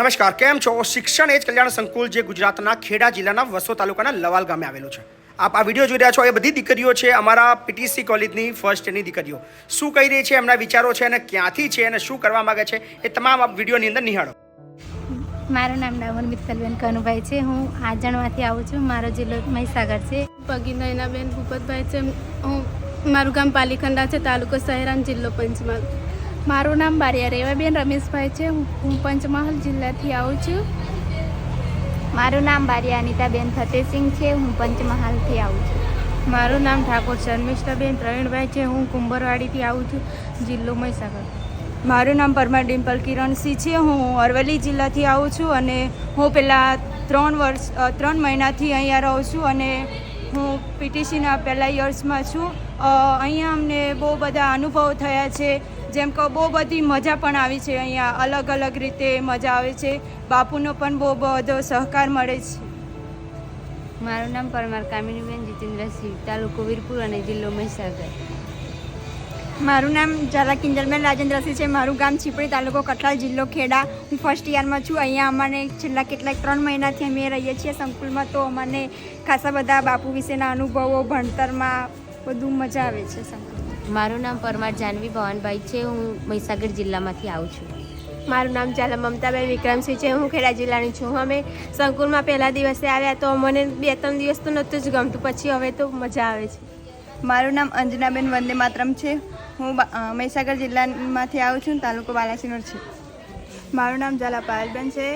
નમસ્કાર કેમ છો? શિક્ષણ એ જ કલ્યાણ સંકુલ જે ગુજરાતના ખેડા જિલ્લાના વસો તાલુકાના લવાલ ગામે આવેલું છે. આપ આ વીડિયો જોઈ રહ્યા છો એ બધી દીકરીઓ છે અમારા પીટીસી કોલેજની ફર્સ્ટ એની દીકરીઓ. શું કહી રહી છે એમના વિચારો છે અને ક્યાંથી છે અને શું કરવા માંગે છે એ તમામ આપ વિડીયોની અંદર નિહાળો. મારું નામ ડામર મિત્તલબેન કનુભાઈ છે હું આજણમાંથી આવું છું મારો જિલ્લો મહીસાગર છે. પગી બેન ભૂપતભાઈ છે હું મારું ગામ પાલીખંડા છે તાલુકો સહેરાન જિલ્લો પંચમહાલ. મારું નામ બારિયા રેવાબેન રમેશભાઈ છે. હું હું પંચમહાલ જિલ્લાથી આવું છું. મારું નામ બારિયા અનિતાબેન ફતેસિંહ છે. હું પંચમહાલથી આવું છું. મારું નામ ઠાકોર શર્મિષ્ઠાબેન પ્રવીણભાઈ છે. હું કુંભરવાડીથી આવું છું જિલ્લો મહીસાગર. મારું નામ પરમાર ડિમ્પલ કિરણસિંહ છે. હું અરવલ્લી જિલ્લાથી આવું છું અને હું પહેલાં ત્રણ વર્ષ ત્રણ મહિનાથી અહીંયા રહું છું અને હું પીટીસીના પહેલા યર્સમાં છું. અહીંયા અમને બહુ બધા અનુભવ થયા છે. જેમ કે બહુ બધી મજા પણ આવી છે. અહીંયા અલગ અલગ રીતે મજા આવે છે. બાપુનો પણ બહુ બધો સહકાર મળે છે. મારું નામ પરમાર કામિનીબેન જીતેન્દ્રસિંહ તાલુકો વીરપુર અને જિલ્લો મહીસાગર. મારું નામ ઝાલા કિંજલબેન રાજેન્દ્રસિંહ છે. મારું ગામ છીપડી તાલુકો કઠલાલ જિલ્લો ખેડા. હું ફર્સ્ટ યરમાં છું. અહીંયા અમને છેલ્લા કેટલાક ત્રણ મહિનાથી અમે રહીએ છીએ સંકુલમાં. તો અમને ખાસા બધા બાપુ વિશેના અનુભવો ભણતરમાં બધું મજા આવે છે સંકુલમાં. મારું નામ પરમાર જાનવી ભવાનભાઈ છે. હું મહીસાગર જિલ્લામાંથી આવું છું. મારું નામ ઝાલા મમતાબેન વિક્રમસિંહ છે. હું ખેડા જિલ્લાની છું. અમે સંકુલમાં પહેલા દિવસે આવ્યા તો મને બે ત્રણ દિવસ તો નહોતું જ ગમતું. પછી હવે તો મજા આવે છે. મારું નામ અંજનાબેન વંદે માતરમ છે. હું મહીસાગર જિલ્લામાંથી આવું છું. તાલુકો બાલાસિનોર છે. મારું નામ ઝાલા પાયલબેન છે.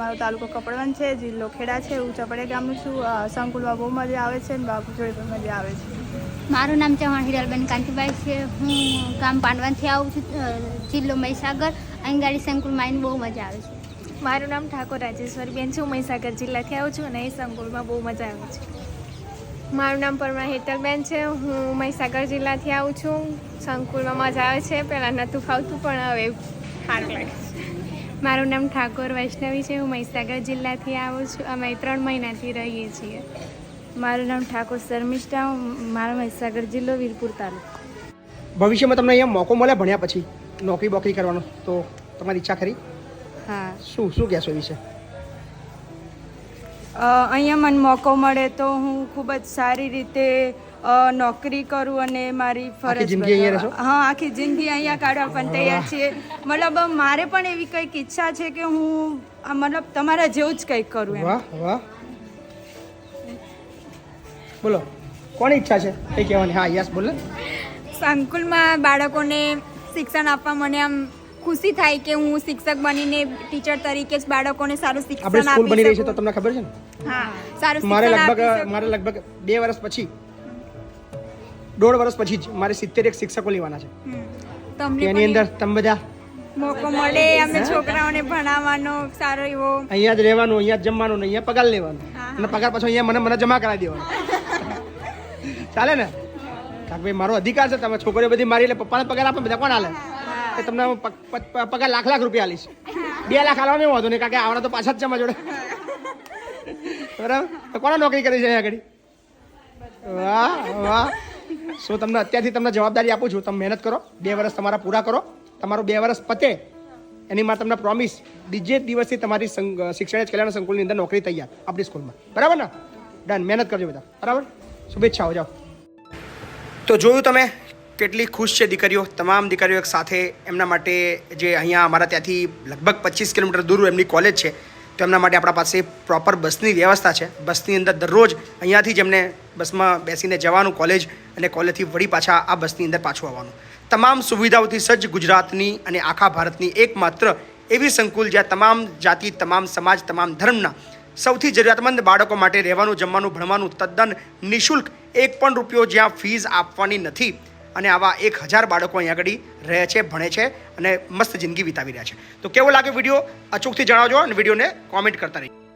મારો તાલુકો કપડવન છે. જિલ્લો ખેડા છે. હું ચપડે ગામનું છું. સંકુલમાં બહુ મજા આવે છે અને બાપુ જોડે પણ મજા આવે છે. મારું નામ ચૌહાણ હિરલબેન કાંતિભાઈ છે. હું ગામ પાંડવાથી આવું છું જિલ્લો મહીસાગર. અહીં ગાડી સંકુલમાં આવીને બહુ મજા આવે છે. મારું નામ ઠાકોર રાજેશ્વરીબેન છે. હું મહીસાગર જિલ્લાથી આવું છું અને અહીં સંકુલમાં બહુ મજા આવે છે. મારું નામ પરમા હેતલબેન છે. હું મહીસાગર જિલ્લાથી આવું છું. સંકુલમાં મજા આવે છે. પહેલાં નહોતું ફાવતું, પણ હવે સારું લાગે છે. મારું નામ ઠાકોર વૈષ્ણવી છે. હું મહીસાગર જિલ્લાથી આવું છું. અમે ત્રણ મહિનાથી રહીએ છીએ. મારું નામ ઠાકોર શર્મિષ્ઠા મારો મહીસાગર જિલ્લો વીરપુર તાલુકો. ભવિષ્યમાં તમને અહીંયા મોકો મળે ભણ્યા પછી નોકરી બોકરી કરવાનો તો તમારી ઈચ્છા ખરી? હા. શું શું કહેશો વિશે? અહીંયા મને મોકો મળે તો હું ખૂબ જ સારી રીતે નોકરી કરું અને મારી ફરજ. હા આખી જિંદગી અહીંયા કાઢવા પણ તૈયાર છીએ. મતલબ મારે પણ એવી કંઈક ઈચ્છા છે કે હું મતલબ તમારા જેવું જ કંઈક કરું વાહ વાહ. બોલો કોની ઈચ્છા છે? એ કહેવાની? હા યસ બોલ. સંકુલમાં બાળકોને શિક્ષણ આપવા મને આમ ખુશી થાય કે હું શિક્ષક બનીને ટીચર તરીકે જ બાળકોને સારું આપણે શિક્ષણ સ્કૂલ બની રહી છે તો તમને ખબર છે ને? હા સારું મારે લગભગ મારે લગભગ બે વર્ષ પછી દોઢ વર્ષ પછી જ મારે સિત્તેર એક શિક્ષકો લેવાના છે. તમને એની અંદર તમે બધા મોકો મળે અમે છોકરાઓને ભણાવવાનો સારો એવો અહીંયા જ રહેવાનું અહીંયા જ જમવાનું અહીંયા પગાર લેવાનો. અને પગાર પાછો અહીંયા મને મને જમા કરાવી દેવાનો. ચાલે ને? ભાઈ, મારો અધિકાર છે, તમે છોકરીઓ બધી મારી એટલે પપ્પાને પગાર આપે બધા કોણ હાલે? કે તમને હું પગાર લાખ લાખ રૂપિયા આલીશ બે લાખ આલવાનો નહીં વાંધો નહીં કારણ કે આવડા તો પાછા જ છે જોડે. બરાબર? તો કોને નોકરી કરી છે અહીંયા આગળ? વાહ વાહ. સો તમને અત્યારથી તમને જવાબદારી આપું છું? તમે મહેનત કરો, બે વર્ષ તમારા પૂરા કરો. તમારું બે વર્ષ પતે. એની માટે તમને પ્રોમિસ બીજે દિવસથી તમારી શિક્ષણ કલ્યાણ સંકુલની અંદર નોકરી તૈયાર, આપણી સ્કૂલમાં. બરાબર ને? ડન મહેનત કરજો બધા. બરાબર? શુભેચ્છાઓ, જાઓ. તો જોયું તમે કેટલી ખુશ છે દીકરીઓ. તમામ દીકરીઓ એક સાથે એમના માટે જે અહીંયા અમારા ત્યાંથી લગભગ પચીસ કિલોમીટર દૂર એમની કોલેજ છે, તો એમના માટે આપણા પાસે પ્રોપર બસની વ્યવસ્થા છે. બસની અંદર દરરોજ અહીંયાથી જ એમને બસમાં બેસીને જવાનું કોલેજ અને કોલેજથી વળી પાછા આ બસની અંદર પાછું આવવાનું. તમામ સુવિધાઓથી સજ્જ ગુજરાતની અને આખા ભારતની એકમાત્ર એવી સંકુલ જ્યાં તમામ જાતિ, તમામ સમાજ, તમામ ધર્મના સૌથી જરૂરિયાતમંદ બાળકો માટે રહેવાનું, જમવાનું, ભણવાનું તદ્દન નિઃશુલ્ક એક પણ રૂપિયો જ્યાં ફીસ આપવાની નથી. અને આવા એક હજાર બાળકો અહીંયા આગળ રહે છે, ભણે છે અને મસ્ત જિંદગી વિતાવી રહ્યા છે. તો કેવો લાગે વીડિયો? અચૂકથી જણાવજો અને વિડીયોને કોમેન્ટ કરતા રહીજો.